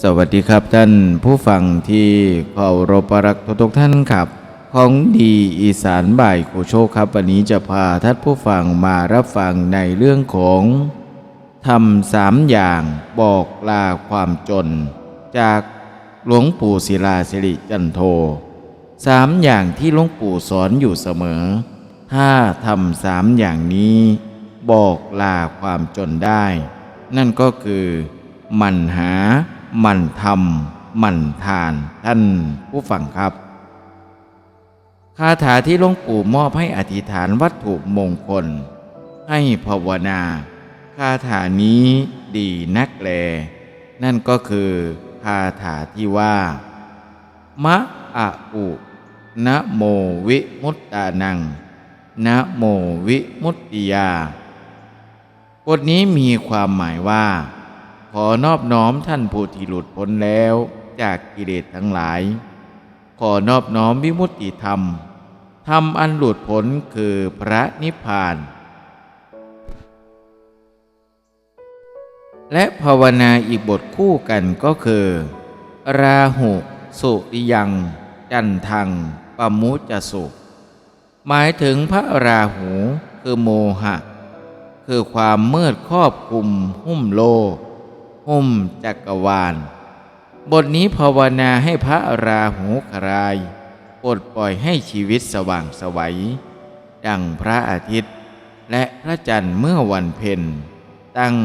สวัสดีครับท่านผู้ฟังที่เคารพรักทุกท่านครับ ของดีอีสานบ่ายโคโชคครับ วันนี้จะพาท่านผู้ฟังมารับฟังในเรื่องของทำสามอย่างบอกลาความจน จากหลวงปู่ศิลาสิริจันโทสามอย่างที่หลวงปู่สอนอยู่เสมอ ถ้าทำสามอย่างนี้ บอกลาความจนได้ นั่นก็คือ มันหา หมันทำหมันทาน ท่านผู้ฟังครับคาถาที่หลวงปู่มอบให้อธิษฐานวัตถุมงคล ให้ภาวนาคาถานี้ดีนักแล นั่นก็คือคาถาที่ว่า มะอะอุนะโมวิมุตตานังนะโมวิมุตติยาบทนี้มีความหมายว่า ขอนอบน้อมท่านผู้ที่หลุดพ้นแล้วจากกิเลสทั้งหลาย ขอนอบน้อมวิมุตติธรรม ธรรมอันหลุดพ้นคือพระนิพพาน และภาวนาอีกบทคู่กันก็คือ ราหุสุริยัง จันทังปมุจจสุหมายถึงพระราหูคือโมหะ คือความมืดครอบคลุมหุ้มโลก หุ้มจักรวาล บทนี้ภาวนาให้พระราหูครายปลดปล่อยให้ชีวิตสว่างสวัย ดังพระอาทิตย์ และพระจันทร์เมื่อวันเพ็ญตั้ง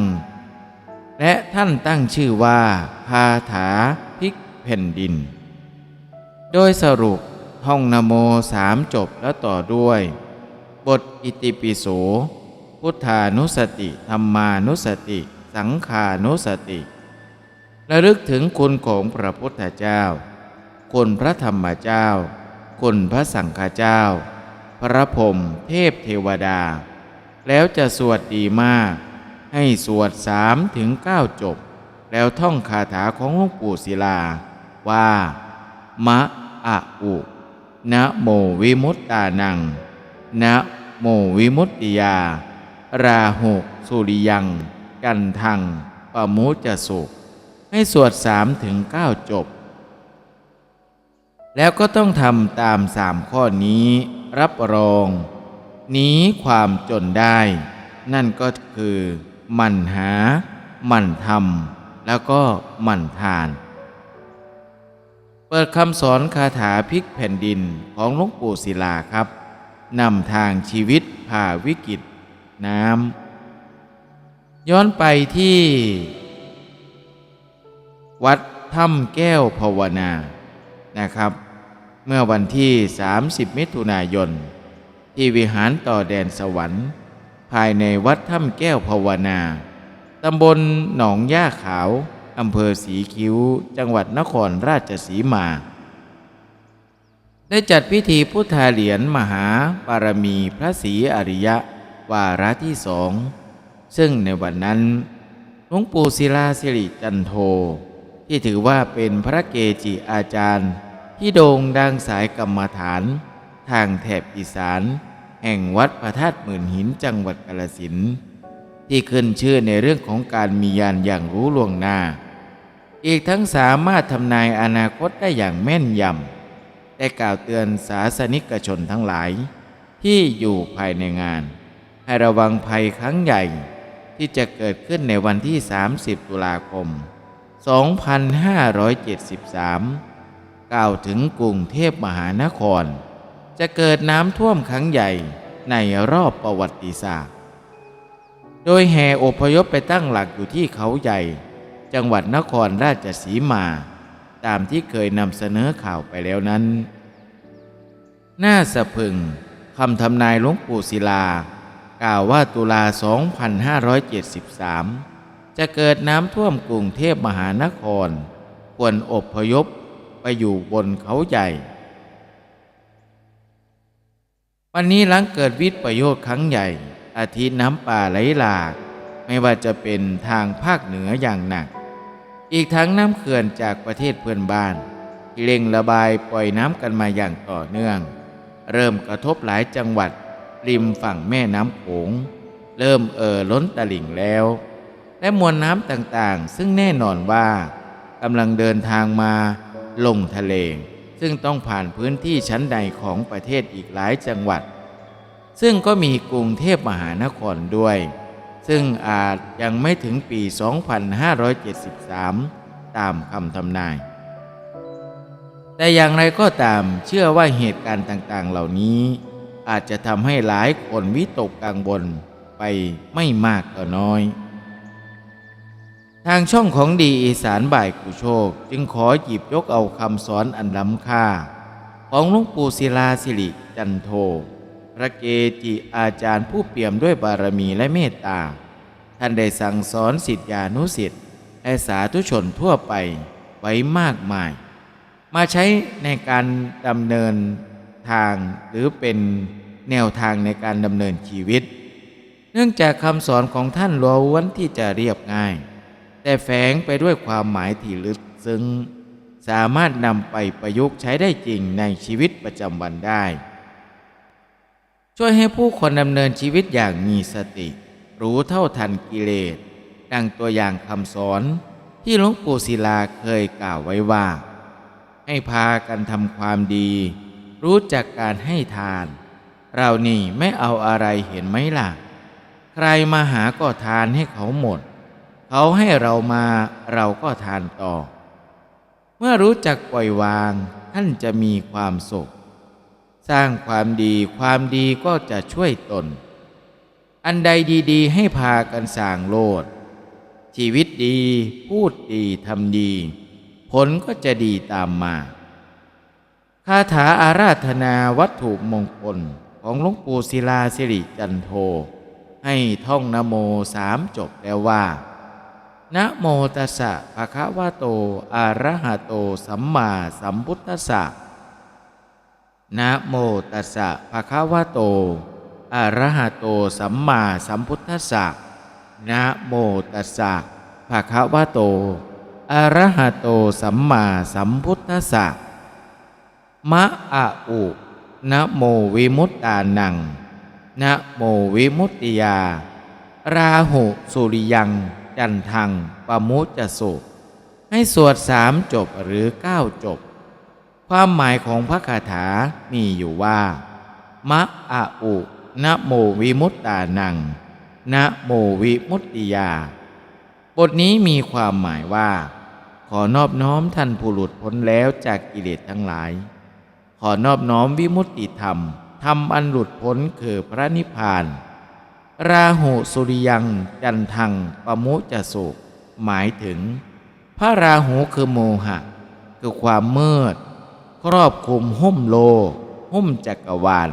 และท่านตั้งชื่อว่าคาถาพิกแผ่นดิน โดยสรุปท่องนโมสามจบแล้วต่อด้วย บทอิติปิโสพุทธานุสติธรรมานุสติ สังขานุสติระลึกถึงคุณของพระพุทธเจ้า คุณพระธรรมเจ้า คุณพระสังฆเจ้า พระพรหมเทพเทวดา แล้วจะสวดดีมาก ให้สวดสามถึงเก้าจบ แล้วท่องคาถาของหลวงปู่ศิลา ว่า มะอะอุนะโมวิมุตตานังนะโมวิมุตติยา ราหุสุริยัง กันทังปะมุจจสุให้สวดสามถึงเก้าจบ แล้วก็ต้องทำตามสามข้อนี้รับรองหนีความจนได้ นั่นก็คือมันหา มันทำแล้วก็มันทาน เปิดคำสอนคาถาพลิกแผ่นดินของหลวงปู่ศิลาครับนำทางชีวิตผ่าวิกฤตน้ำ ย้อนไปที่ วัดถ้ำแก้วภาวนานะครับ เมื่อวันที่ 30 มิถุนายน ที่วิหารต่อแดนสวรรค์ ภายในวัดถ้ำแก้วภาวนาตำบลหนองย่าขาวอำเภอสีคิ้ว จังหวัดนครราชสีมา ได้จัดพิธีพุทธาเหรียญมหาบารมีพระศรีอริยะ วาระที่สอง ซึ่งในวันนั้นหลวงปู่ศิลาสิริจันโท ที่ถือว่าเป็นพระเกจิอาจารย์ ที่โด่งดังสายกรรมฐาน ทางแถบอีสาน แห่งวัดพระธาตุหมื่นหินจังหวัดกาฬสินที่ขึ้นชื่อในเรื่องของการมียานอย่างรู้ล่วงหน้า อีกทั้งสามารถทำนายอนาคตได้อย่างแม่นยำ ได้กล่าวเตือนสาสนิกชนทั้งหลาย ที่อยู่ภายในงาน ให้ระวังภัยครั้งใหญ่ ที่จะเกิดขึ้นในวันที่ 30 ตุลาคม 2573 กล่าวถึงกรุงเทพมหานคร จะเกิดน้ำท่วมครั้งใหญ่ในรอบประวัติศาสตร์ โดยแห่อพยพไปตั้งหลักอยู่ที่เขาใหญ่ จังหวัดนครราชสีมา ตามที่เคยนำเสนอข่าวไปแล้วนั้น น่าสะพึงคำทำนายหลวงปู่ศิลา กล่าวว่าตุลา 2573 จะเกิดน้ำท่วมกรุงเทพมหานคร ควรอบพยพไปอยู่บนเขาใหญ่ วันนี้หลังเกิดวิทย์ประโยชน์ครั้งใหญ่ อาทิตย์น้ำป่าไหลหลาก ไม่ว่าจะเป็นทางภาคเหนืออย่างหนัก อีกทั้งน้ำเขื่อนจากประเทศเพื่อนบ้านที่เร่งระบายปล่อยน้ำกันมาอย่างต่อเนื่อง เริ่มกระทบหลายจังหวัด ริมฝั่งแม่น้ำโขง เริ่มเอ่อล้นตลิ่งแล้ว และมวลน้ำต่างๆ ซึ่งแน่นอนว่ากำลังเดินทางมาลงทะเล ซึ่งต้องผ่านพื้นที่ชั้นใดของประเทศอีกหลายจังหวัด ซึ่งก็มีกรุงเทพมหานครด้วย ซึ่งอาจยังไม่ถึงปี 2573 ตามคำทำนายแต่อย่างไรก็ตามเชื่อว่าเหตุการณ์ต่างๆ เหล่านี้ อาจจะทำให้หลายคนวิตกกังวลไปไม่มากก็น้อย ทางช่องของดีอีสานบ่ายกุโชค จึงขอหยิบยกเอาคำสอนอันล้ำค่า ของหลวงปู่ศิลาสิริจันโท พระเกจิอาจารย์ผู้เปี่ยมด้วยบารมีและเมตตา ท่านได้สั่งสอนสิทธิานุสิทธิ์และสาธุชนทั่วไปไว้มากมาย มาใช้ในการดำเนิน ทางหรือเป็นแนวทางในการดำเนินชีวิต เนื่องจากคำสอนของท่านล้วนที่จะเรียบง่าย แต่แฝงไปด้วยความหมายที่ลึกซึ้ง สามารถนำไปประยุกต์ใช้ได้จริงในชีวิตประจำวันได้ ช่วยให้ผู้คนดำเนินชีวิตอย่างมีสติ รู้เท่าทันกิเลส ดังตัวอย่างคำสอนที่หลวงปู่ศิลาเคยกล่าวไว้ว่า ให้พากันทำความดี รู้จักการให้ทาน เรานี่ไม่เอาอะไรเห็นไหมล่ะ ใครมาหาก็ทานให้เขาหมด เขาให้เรามาเราก็ทานต่อ เมื่อรู้จักปล่อยวางท่านจะมีความสุข สร้างความดีความดีก็จะช่วยตน อันใดดีๆ ให้พากันสร้างโลด ชีวิตดี พูดดีทำดี ผลก็จะดีตามมา คาถาอาราธนาวัตถุมงคลของหลวงปู่ศิลาสิริจันโท ให้ท่องนโมสามจบแล้วว่านะโมตัสสะภะคะวะโตอะระหะโตสัมมาสัมพุทธัสสะนะโมตัสสะภะคะวะโตอะระหะโตสัมมาสัมพุทธัสสะนะโมตัสสะภะคะวะโตอะระหะโตสัมมาสัมพุทธัสสะ มะอะอุนะโมวิมุตตานังนะโมวิมุตติยา ราหุสุริยังจันทังปมุจจสุ ให้สวดสามจบหรือเก้าจบ ความหมายของพระคาถามีอยู่ว่ามะอะอุนะโมวิมุตตานังนะโมวิมุตติยา บทนี้มีความหมายว่า ขอนอบน้อมท่านผู้หลุดพ้นแล้วจากกิเลสทั้งหลาย ขอนอบน้อมวิมุตติธรรมธรรมอันหลุดพ้นคือพระนิพพาน ราหุสุริยัง จันทังปมุจจสุหมายถึง พระราหูคือโมหะ คือความมืด ครอบคลุมหุ้มโล หุ้มจักรวาล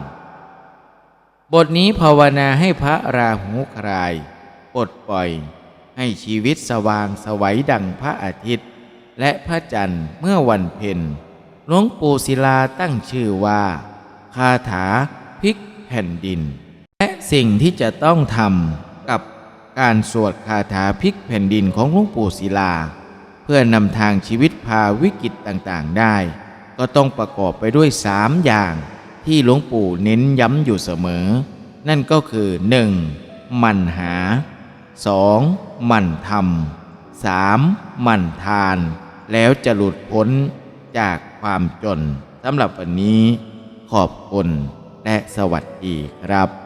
บทนี้ภาวนาให้พระราหูคลายปลดปล่อย ให้ชีวิตสว่างสวัยดังพระอาทิตย์ และพระจันทร์เมื่อวันเพ็ญ หลวงปู่ศิลาตั้งชื่อว่า คาถาพลิกแผ่นดิน และสิ่งที่จะต้องทำกับการสวดคาถาพลิกแผ่นดินของหลวงปู่ศิลา เพื่อนำทางชีวิตพาวิกฤตต่างๆได้ ก็ต้องประกอบไปด้วยสามอย่างที่หลวงปู่เน้นย้ำอยู่เสมอ นั่นก็คือ 1. มันหา 2. มันทำ 3. มันทาน แล้วจะหลุดพ้นจาก ความจนสำหรับวันนี้ ขอบคุณและสวัสดีครับ